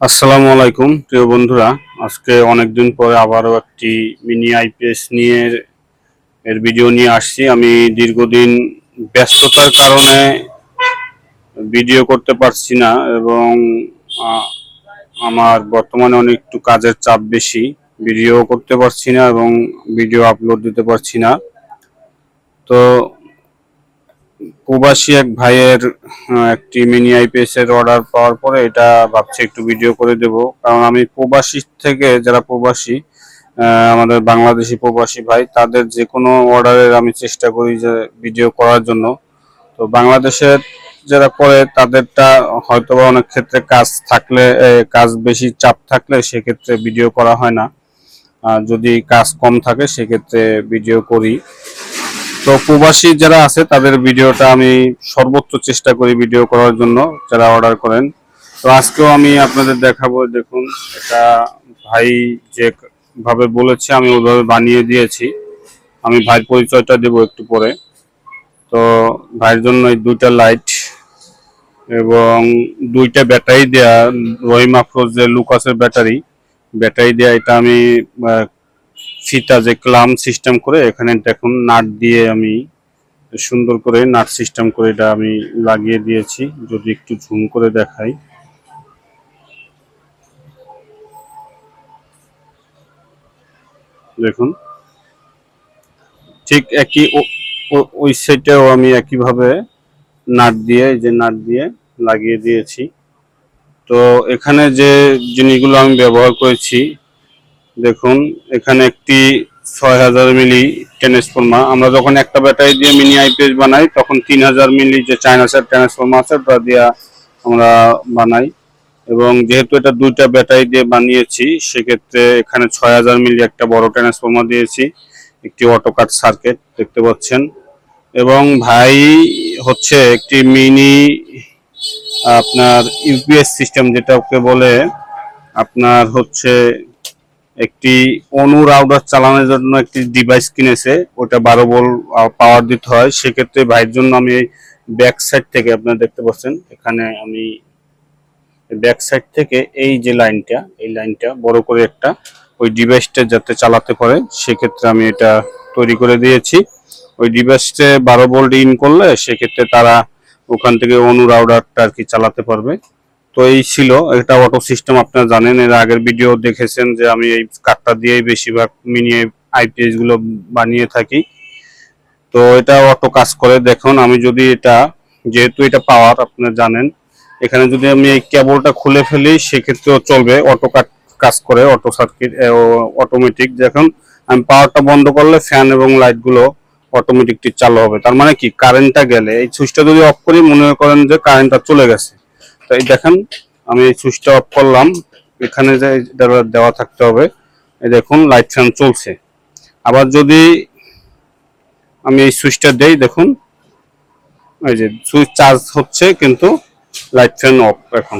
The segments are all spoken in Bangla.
আসসালামু আলাইকুম, প্রিয় বন্ধুরা। আজকে অনেকদিন পরে আবারও একটি মিনি আইপিএস নিয়ে এর ভিডিও নিয়ে আসছি। আমি দীর্ঘদিন ব্যস্ততার কারণে ভিডিও করতে পারছি না এবং আমার বর্তমানে অনেক একটু কাজের চাপ বেশি। ভিডিও করতে পারছি না এবং ভিডিও আপলোড দিতে পারছি না। তো প্রবাসী এক ভাইয়ের একটি মিনি আইপিএস এর অর্ডার পাওয়ার পরে এটা ভাবছি একটু ভিডিও করে দেব। কারণ আমি প্রবাসী থেকে যারা প্রবাসী আমাদের বাংলাদেশি প্রবাসী ভাই, তাদের যে কোনো অর্ডারের আমি চেষ্টা করি যে ভিডিও করার জন্য। তো বাংলাদেশের যারা করে, তাদেরটা হয়তো বা অনেক ক্ষেত্রে কাজ থাকলে কাজ বেশি চাপ থাকলে সেক্ষেত্রে ভিডিও করা হয় না। আর যদি কাজ কম থাকে, সেক্ষেত্রে ভিডিও করি। তো প্রবাসী যারা আছে, তাদের ভিডিওটা আমি সর্বোচ্চ চেষ্টা করি ভিডিও করার জন্য, যারা অর্ডার করেন। তো আজকেও আমি আপনাদের দেখাবো, দেখুন এটা ভাই যে ভাবে বলেছে, আমি ওইভাবে বানিয়ে দিয়েছি। আমি ভাই পরিচয়টা দেব একটু পরে। তো ভাইয়ের জন্য এই দুইটা লাইট এবং দুইটা ব্যাটারি দেয়া, রহিম আফরোজ যে লুকাসের ব্যাটারি। ব্যাটারি দেয়া, এটা আমি ফিতা যে ক্লাম সিস্টেম করে, এখানে দেখুন নাট দিয়ে আমি সুন্দর করে নাট সিস্টেম করে এটা আমি লাগিয়ে দিয়েছি। যদি একটু ঝুম করে দেখাই। দেখুন। ঠিক একই ওই সাইডেও আমি একইভাবে নাট দিয়ে যে নাট দিয়ে লাগিয়ে দিয়েছি। তো এখানে যে জিনিসগুলো আমি ব্যবহার করেছি দেখুন, এখানে একটি ছয় হাজার মিলি ট্রান্সফর্মার আমরা যখন একটা ব্যাটারি দিয়ে মিনি আইপিএস বানাই, তখন তিন হাজার মিলি যে চায়না চাইনাসের ট্রান্সফর্মার আছে, ওটা দিয়ে আমরা বানাই। এবং যেহেতু এটা দুইটা ব্যাটারি দিয়ে বানিয়েছি, সেক্ষেত্রে এখানে ছয় হাজার মিলি একটা বড় ট্রান্সফর্মার দিয়েছি, একটি অটো কাট সার্কিট দেখতে পাচ্ছেন। এবং ভাই, হচ্ছে একটি মিনি আপনার ইউপিএস সিস্টেম যেটাকে বলে, আপনার হচ্ছে একটি অনু রাউডার চালানোর জন্য একটি ডিভাইস কিনেছে, ওটা বারো বল পাওয়ার দিতে হয়। সেক্ষেত্রে ভাইয়ের জন্য আমি ব্যাক সাইড থেকে আপনারা দেখতে পাচ্ছেন, এখানে আমি ব্যাক সাইড থেকে এই যে লাইনটা, এই লাইনটা বড় করে একটা ওই ডিভাইসটা যাতে চালাতে পারে, সেক্ষেত্রে আমি এটা তৈরি করে দিয়েছি। ওই ডিভাইসটা বারো ভোল্ট ইন করলে সেক্ষেত্রে তারা ওখান থেকে অনু রাউডারটা আর কি চালাতে পারবে। তো এই ছিল এটা অটো সিস্টেম আপনারা জানেন, এর আগের ভিডিও দেখেছেন যে আমি এই কাঠটা দিয়েই বেশিরভাগ মিনি আইপিএসগুলো বানিয়ে থাকি। তো এটা অটো কাজ করে। দেখুন, আমি যদি এটা, যেহেতু এটা পাওয়ার আপনারা জানেন, এখানে যদি আমি এই কেবলটা খুলে ফেলি, সেক্ষেত্রেও চলবে অটো কাট কাজ করে অটো সার্কিট অটোমেটিক দেখুন, আমি পাওয়ারটা বন্ধ করলে ফ্যান এবং লাইটগুলো অটোমেটিকটি চালু হবে। তার মানে কি? কারেন্টটা গেলে, এই সুইচটা যদি অফ করি, মনে করেন যে কারেন্টটা চলে গেছে। তো এই দেখেন, আমি সুইচটা অফ করলাম। এখানে যে দেওয়া থাকতে হবে। এই দেখুন লাইট ফ্যান চলছে। আবার যদি আমি এই সুইচটা দেই, দেখুন, এই যে সুইচ চার্জ হচ্ছে, কিন্তু লাইট ফ্যান অফ এখন।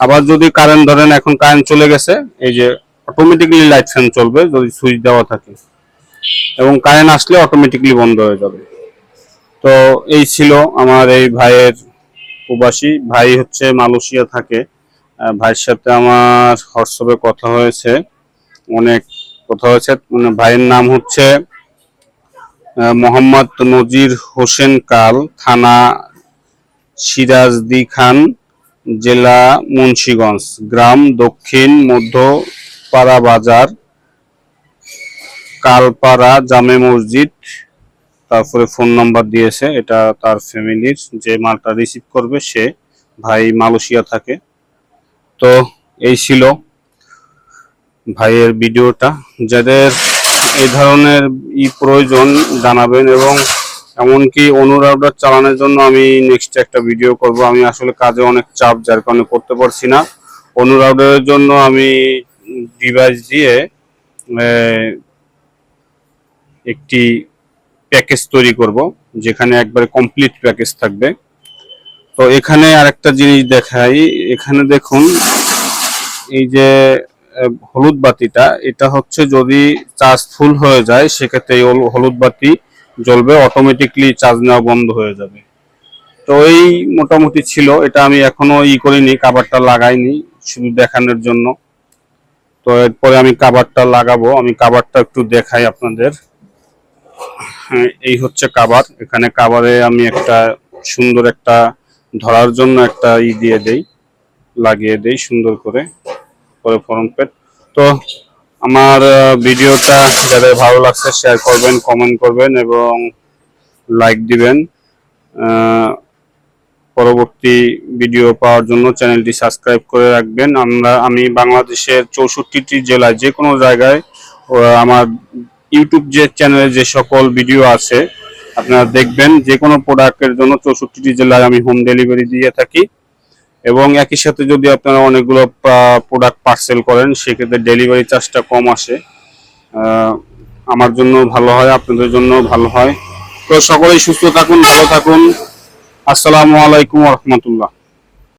আবার যদি কারেন্ট ধরেন, এখন কারেন্ট চলে গেছে, এই যে অটোমেটিকলি লাইট ফ্যান চলবে যদি সুইচ দেওয়া থাকে। এবং কারেন্ট আসলে অটোমেটিকলি বন্ধ হয়ে যাবে। তো এই ছিল আমার এই ভাইয়ের প্রবাসী ভাই হচ্ছে মালয়েশিয়া থাকে। ভাইয়ের সাথে আমার হোয়াটসঅ্যাপে কথা হয়েছে। অনেক কথা হয়েছে। মানে ভাইয়ের নাম হচ্ছে মোহাম্মদ নজির হোসেন কাল, থানা সিরাজদি খান, জেলা মুন্সিগঞ্জ, গ্রাম দক্ষিণ মধ্যপাড়া বাজার, কালপাড়া জামে মসজিদ তারপরে ফোন নাম্বার দিয়েছে, এটা তার ফ্যামিলির, যে মালটা রিসিভ করবে সে ভাই মালয়েশিয়া থাকে। তো এই ছিল ভাইয়ের ভিডিওটা। যাদের এই ধরনের ই প্রয়োজন জানাবেন এবং এমনকি অনুরাগটা চালানোর জন্য আমি নেক্সট একটা ভিডিও করব। আমি আসলে কাজে অনেক চাপ, যার কারণে করতে পারছি না। অনুরাগের জন্য আমি ডিভাইস দিয়ে একটি প্যাকেজ তৈরি করব, যেখানে একবারে কমপ্লিট প্যাকেজ থাকবে। তো এখানে আরেকটা জিনিস দেখাই, এখানে দেখুন, এই যে হলুদ বাতিটা, এটা হচ্ছে যদি চার্জ ফুল হয়ে যায়, সেক্ষেত্রে এই হল- হলুদ বাতি জ্বলবে অটোমেটিকলি চার্জ নেওয়া বন্ধ হয়ে যাবে। তো এই মোটামুটি ছিল, এটা আমি এখনও ই করিনি কাভারটা লাগাইনি, শুধু দেখানোর জন্য। তো এরপরে আমি কাবারটা লাগাবো, আমি কাবারটা একটু দেখাই আপনাদের। এই হচ্ছে কাবার এখানে কাবারে আমি একটা সুন্দর একটা ধরার জন্য একটা ই দিয়ে দেই, লাগিয়ে দেই সুন্দর করে, পরে ফরম পেট। তো আমার ভিডিওটা যাদের ভালো লাগছে শেয়ার করবেন কমেন্ট করবেন এবং লাইক দিবেন। পরবর্তী ভিডিও পাওয়ার জন্য চ্যানেলটি সাবস্ক্রাইব করে রাখবেন। আমরা, আমি বাংলাদেশের চৌষট্টিটি জেলায় যে কোনো জায়গায় আমার ইউটিউব যে চ্যানেলে যে সকল ভিডিও আছে, আপনারা দেখবেন যে কোনো প্রোডাক্টের জন্য চৌষট্টিটি জেলায় আমি হোম ডেলিভারি দিয়ে থাকি। এবং একই সাথে যদি আপনারা অনেকগুলো প্রোডাক্ট পার্সেল করেন, সেক্ষেত্রে ডেলিভারি চার্জটা কম আসে। আমার জন্য ভালো হয়, আপনাদের জন্য ভালো হয়। তো সকলেই সুস্থ থাকুন, ভালো থাকুন। আসসালামু আলাইকুম রহমতুল্লাহ।